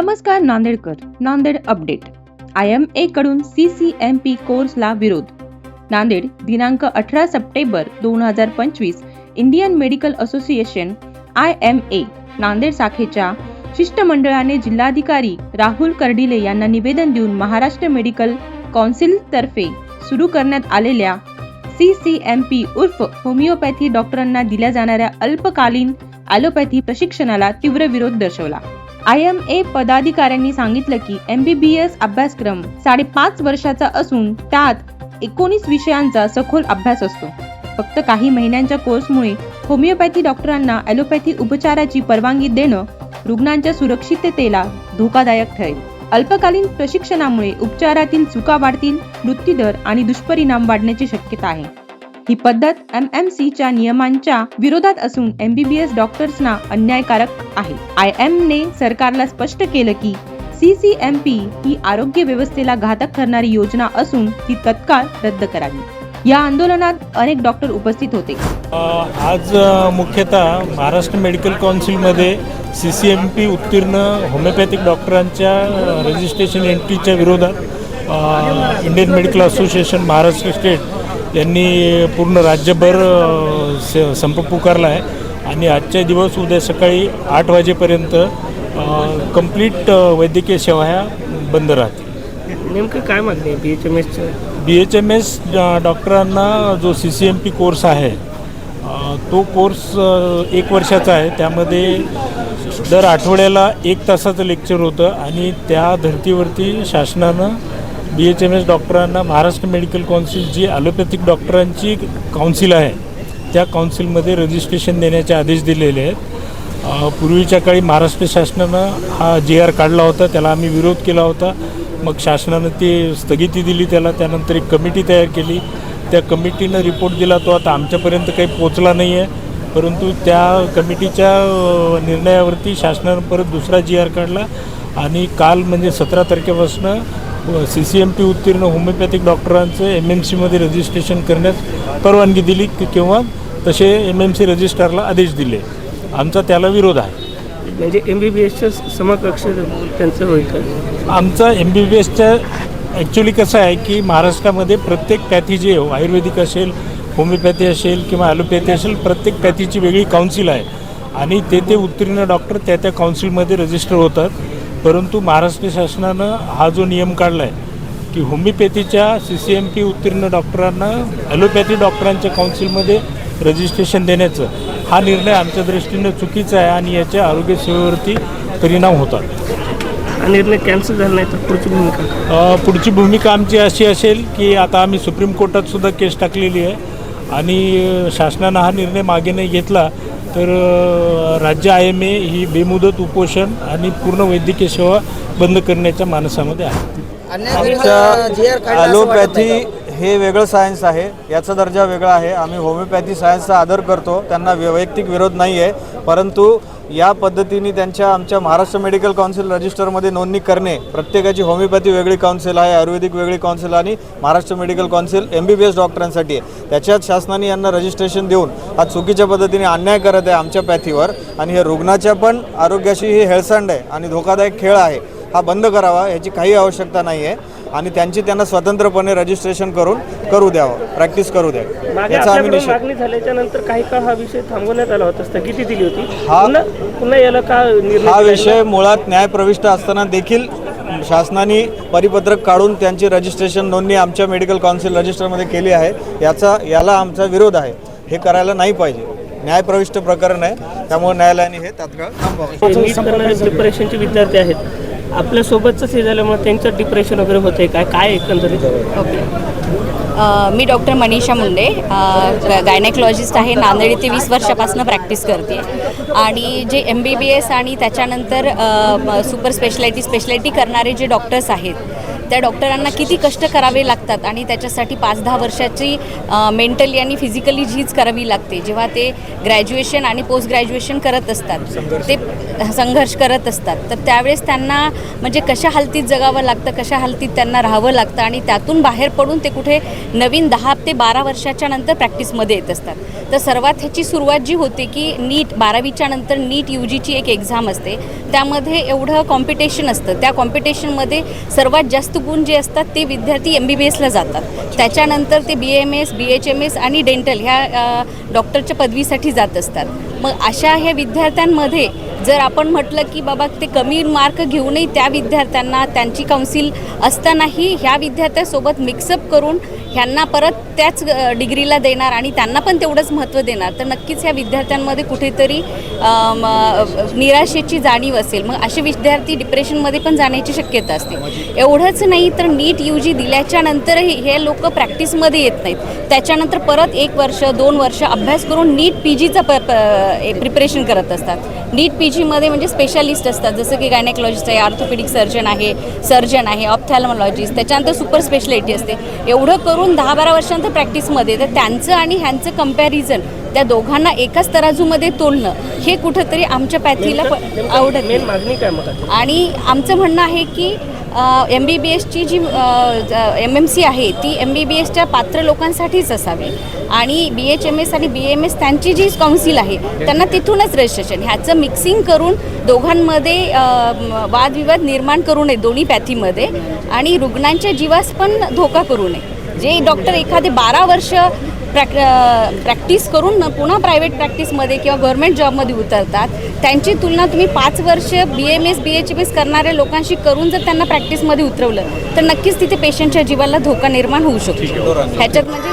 नमस्कार Nandedkar Nanded update. I M A कडून C C M P कोर्सला विरोध. नांदेड दिनांक अठरा सप्टेंबर दोन हजार पंचवीस Indian medical association I M A Nanded शाखेच्या शिष्टमंडळाने जिल्हाधिकारी राहुल कर्डिले यांना निवेदन देऊन महाराष्ट्र मेडिकल कौन्सिलतर्फे सुरू करण्यात आलेल्या सी सी एम पी उर्फ होमिओपॅथी डॉक्टरांना दिल्या जाणाऱ्या अल्पकालीन ॲलोपॅथी प्रशिक्षणाला तीव्र विरोध दर्शवला. आय एम ए पदाधिकाऱ्यांनी सांगितलं की एम बी बी एस अभ्यासक्रम साडेपाच वर्षाचा असून त्यात एकोणीस विषयांचा सखोल अभ्यास असतो. फक्त काही महिन्यांच्या कोर्समुळे होमिओपॅथी डॉक्टरांना ॲलोपॅथी उपचाराची परवानगी देणं रुग्णांच्या सुरक्षिततेला धोकादायक ठरेल. अल्पकालीन प्रशिक्षणामुळे उपचारातील चुका वाढतील मृत्यूदर आणि दुष्परिणाम वाढण्याची शक्यता आहे. ही पद्धत एम एम सी च्या नियमांच्या विरोधात असून एम बी बी एस डॉक्टर्सना अन्यायकारक आहे. आय एम ने सरकारला स्पष्ट केलं की सी सी एम पी ही आरोग्य व्यवस्थेला घातक ठरणारी योजना असून ती तत्काळ रद्द करावी. या आंदोलनात अनेक डॉक्टर उपस्थित होते. आज मुख्यतः महाराष्ट्र मेडिकल काउन्सिलमध्ये सी सी एम पी उत्तीर्ण होमिओपॅथिक डॉक्टरांच्या रजिस्ट्रेशन एंट्रीच्या विरोधात Indian medical association Maharashtra state यांनी पूर्ण राज्यभर संप पुकारला आहे. आणि आजच्या दिवस उद्या सकाळी आठ वाजेपर्यंत कंप्लीट वैद्यकीय सेवा ह्या बंद राहतील. नेमकं काय मागणी आहे बी एच एम एसचं बी एच एम एस डॉक्टरांना जो C C M P course आहे तो कोर्स एक वर्षाचा आहे. त्यामध्ये दर आठवड्याला एक तासाचं लेक्चर होतं आणि त्या धर्तीवरती शासनानं बी एच एम एस डॉक्टरांना महाराष्ट्र मेडिकल काउन्सिल जी ॲलोपॅथिक डॉक्टरांची काउन्सिल आहे त्या काउन्सिलमध्ये रजिस्ट्रेशन देण्याचे आदेश दिलेले आहेत. पूर्वीच्या काळी महाराष्ट्र शासनानं हा जी आर काढला होता त्याला आम्ही विरोध केला होता. मग शासनानं ती स्थगिती दिली त्याला त्यानंतर एक कमिटी तयार केली. त्या कमिटीनं रिपोर्ट दिला तो आता आमच्यापर्यंत काही पोचला नाही आहे परंतु त्या कमिटीच्या निर्णयावरती शासनानं परत दुसरा जी आर काढला. आणि काल म्हणजे सतरा तारखेपासून सी सी एम पी उत्तीर्ण होमिओपॅथिक डॉक्टरांचं एम एम सीमध्ये रजिस्ट्रेशन करण्यास परवानगी दिली कि- किंवा तसे एम एम सी रजिस्ट्रारला आदेश दिले. आमचा त्याला विरोध आहे. म्हणजे एम बी बी एसच्या समकक्ष त्यांचं होईल का? आमचा एम बी बी एसच्या ॲक्च्युली कसं आहे की महाराष्ट्रामध्ये प्रत्येक पॅथी जे आयुर्वेदिक असेल होमिओपॅथी असेल किंवा ॲलोपॅथी असेल प्रत्येक पॅथीची वेगळी काउन्सिल आहे. आणि ते ते उत्तीर्ण डॉक्टर त्या त्या काउन्सिलमध्ये रजिस्टर होतात. परंतु महाराष्ट्र शासनानं हा जो नियम काढला आहे की होमिओपॅथीच्या सी सी एम पी उत्तीर्ण डॉक्टरांना ॲलोपॅथी डॉक्टरांच्या काउन्सिलमध्ये रजिस्ट्रेशन देण्याचं हा निर्णय आमच्या दृष्टीनं चुकीचा आहे आणि याच्या आरोग्य सेवेवरती परिणाम होतात. हा निर्णय कॅन्सल झाला नाही तर पुढची भूमिका पुढची भूमिका आमची अशी असेल की आता आम्ही सुप्रीम कोर्टात सुद्धा केस टाकलेली आहे. आणि शासनानं हा निर्णय मागे नाही घेतला तर राज्य आय एम ए ही बेमुदत उपोषण आणि पूर्ण वैद्यकीय सेवा बंद करण्याच्या मानसामध्ये आहे. आमच्या ॲलोपॅथी हे वेगळं सायन्स आहे याचा दर्जा वेगळा आहे. आम्ही होमिओपॅथी सायन्सचा आदर करतो त्यांना वैयक्तिक विरोध नाही आहे परंतु या पद्धतीने त्यांच्या आमच्या महाराष्ट्र मेडिकल काउन्सिल रजिस्टरमध्ये नोंदणी करणे प्रत्येकाची होमिओपॅथी वेगळी काउन्सिल आहे आयुर्वेदिक वेगळी काउन्सिल आणि Maharashtra medical council M B B S डॉक्टरांसाठी आहे. त्याच्यात शासनाने यांना रजिस्ट्रेशन देऊन हा चुकीच्या पद्धतीने अन्याय करत आहे आमच्या पॅथीवर आणि हे रुग्णाच्या पण आरोग्याशी हे हेळसांड आहे आणि धोकादायक खेळ आहे हा बंद करावा याची काही आवश्यकता नाही आहे आणि त्यांची त्यांना स्वतंत्रपणे रजिस्ट्रेशन करून करू द्यावं. प्रॅक्टिस करू द्या. मागे याचा आम्ही मागणी झाल्याच्यानंतर काही काळ हा विषय थांबवण्यात आला होता स्थगिती दिली होती. हा- पुन्हा याला का हा? विषय मुळात न्यायप्रविष्ट असताना देखील शासनाने परिपत्रक काढून त्यांची रजिस्ट्रेशन नोंदणी आमच्या मेडिकल काउन्सिल रजिस्टरमध्ये केली आहे. याचा याला आमचा विरोध आहे. हे करायला नाही पाहिजे. न्यायप्रविष्ट प्रकरण आहे. त्यामुळे न्यायालयाने हे तात्काळ थांबवावे. करणारे डिप्रेशनचे विद्यार्थी आहेत. आपल्यासोबतच हे झाल्यामुळे त्यांचं डिप्रेशन वगैरे होतंय काय? काय एकंदरीत? ओके. मी डॉक्टर मनीषा मुंडे. गायनेकॉलॉजिस्ट आहे. नांदेड इथे वीस वर्षापासून प्रॅक्टिस करते. आणि जे एम बी बी एस आणि त्याच्यानंतर सुपर स्पेशलायटी स्पेशलायटी करणारे जे डॉक्टर्स आहेत त्या डॉक्टरांना किती कष्ट करावे लागतात आणि त्याच्यासाठी पाच दहा वर्षाची मेंटली आणि फिजिकली झीज करावी लागते. जेव्हा ते ग्रॅज्युएशन आणि पोस्ट ग्रॅज्युएशन करत असतात ते संघर्ष करत असतात. तर त्यावेळेस त्यांना म्हणजे कशा हालतीत जगावं लागतं कशा हालतीत त्यांना राहावं लागतं आणि त्यातून बाहेर पडून ते कुठे नवीन दहा ते बारा वर्षाच्या नंतर प्रॅक्टिसमध्ये येत असतात. तर सर्वात ह्याची सुरुवात जी होते की नीट बारावीच्या नंतर नीट यू जीची एक एक्झाम असते. त्यामध्ये एवढं कॉम्पिटिशन असतं. त्या कॉम्पिटिशनमध्ये सर्वात जास्त गुण जे असतात ते विद्यार्थी एम बी बी एसला जातात. त्याच्यानंतर ते B M S B H M S आणि डेंटल ह्या डॉक्टरच्या पदवीसाठी जात असतात. मग अशा ह्या विद्यार्थ्यांमध्ये जर आपण म्हटलं की बाबा ते कमी मार्क घेऊनही त्या विद्यार्थ्यांना त्यांची काउन्सिल असतानाही ह्या विद्यार्थ्यासोबत मिक्सअप करून ह्यांना परत त्याच डिग्रीला देणार आणि त्यांना पण तेवढंच महत्त्व देणार तर नक्कीच ह्या विद्यार्थ्यांमध्ये कुठेतरी निराशेची जाणीव असेल. मग असे विद्यार्थी डिप्रेशनमध्ये पण जाण्याची शक्यता असते. एवढंच नाही तर नीट यू जी दिल्याच्या नंतरही हे लोक प्रॅक्टिसमध्ये येत नाहीत. त्याच्यानंतर परत एक वर्ष दोन वर्ष अभ्यास करून नीट पी जीचं प प्रिपरेशन करत असतात. नीट पी जी जीमध्ये म्हणजे स्पेशालिस्ट असतात. जसं की गायनेकॉलॉजिस्ट आहे ऑर्थोपेडिक सर्जन आहे सर्जन आहे ऑप्थॅल्मॉलॉजिस्ट त्याच्यानंतर सुपर स्पेशलिटी असते. एवढं करून दहा बारा वर्षांत प्रॅक्टिसमध्ये तर त्यांचं आणि ह्यांचं कंपॅरिझन त्या दोघांना एकाच तराजूमध्ये तोलणं हे कुठंतरी आमच्या पॅथीला आवडत मेन मागणी काय मग? आणि आमचं म्हणणं आहे की एम बी बी एसची जी एम एम सी आहे ती एम बी बी एसच्या पात्र लोकांसाठीच असावी. आणि बी एच एम एस आणि बी एम एस त्यांची जी काउन्सिल आहे त्यांना तिथूनच रजिस्ट्रेशन ह्याचं मिक्सिंग करून दोघांमध्ये वादविवाद निर्माण करू नये दोन्ही पॅथीमध्ये. आणि रुग्णांच्या जीवास पण धोका करू नये. जे डॉक्टर एखादे बारा वर्ष प्रॅक प्रॅक्टिस करून पुन्हा प्रायव्हेट प्रॅक्टिसमध्ये किंवा गव्हर्मेंट जॉबमध्ये उतरतात. त्यांची तुलना तुम्ही पाच वर्ष B M S B H M S करणाऱ्या लोकांशी करून जर त्यांना प्रॅक्टिसमध्ये उतरवलं तर नक्कीच तिथे पेशंटच्या जीवाला धोका निर्माण होऊ शकतो. ह्याच्यात म्हणजे